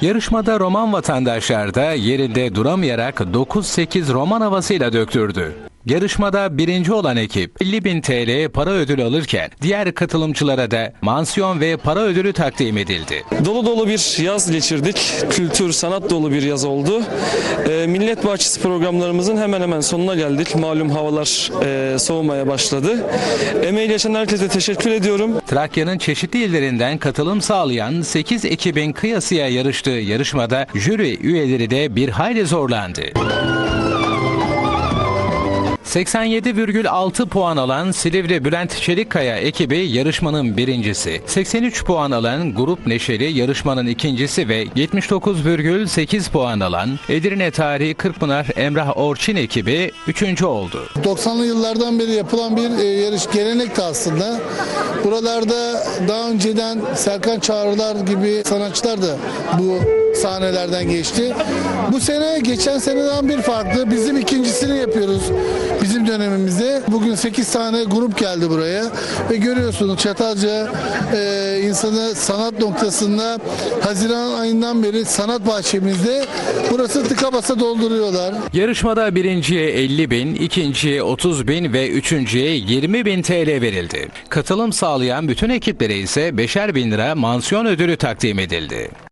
Yarışmada roman vatandaşlar da yerinde duramayarak 9-8 roman havasıyla döktürdü. Yarışmada birinci olan ekip 50 bin TL para ödülü alırken diğer katılımcılara da mansiyon ve para ödülü takdim edildi. Dolu dolu bir yaz geçirdik. Kültür, sanat dolu bir yaz oldu. Ee, Millet Bahçesi programlarımızın hemen hemen sonuna geldik. Malum havalar e, soğumaya başladı. Emeği geçen herkese teşekkür ediyorum. Trakya'nın çeşitli illerinden katılım sağlayan 8 ekibin kıyasıya yarıştığı yarışmada jüri üyeleri de bir hayli zorlandı. 87,6 puan alan Silivri Bülent Çelikkaya ekibi yarışmanın birincisi. 83 puan alan Grup Neşeli yarışmanın ikincisi ve 79,8 puan alan Edirne Tarihi Kırkpınar Emrah Orçin ekibi üçüncü oldu. 90'lı yıllardan beri yapılan bir e, yarış gelenekti aslında. Buralarda daha önceden Serkan Çağrılar gibi sanatçılar da bu sahnelerden geçti. Bu sene geçen seneden bir farklı. Bizim ikincisini yapıyoruz dönemimizde. Bugün 8 tane grup geldi buraya ve görüyorsunuz Çatalca e, insanı sanat noktasında Haziran ayından beri sanat bahçemizde burası tıka basa dolduruyorlar. Yarışmada birinciye 50 bin, ikinciye 30 bin ve üçüncüye 20 bin TL verildi. Katılım sağlayan bütün ekiplere ise 5'er bin lira mansiyon ödülü takdim edildi.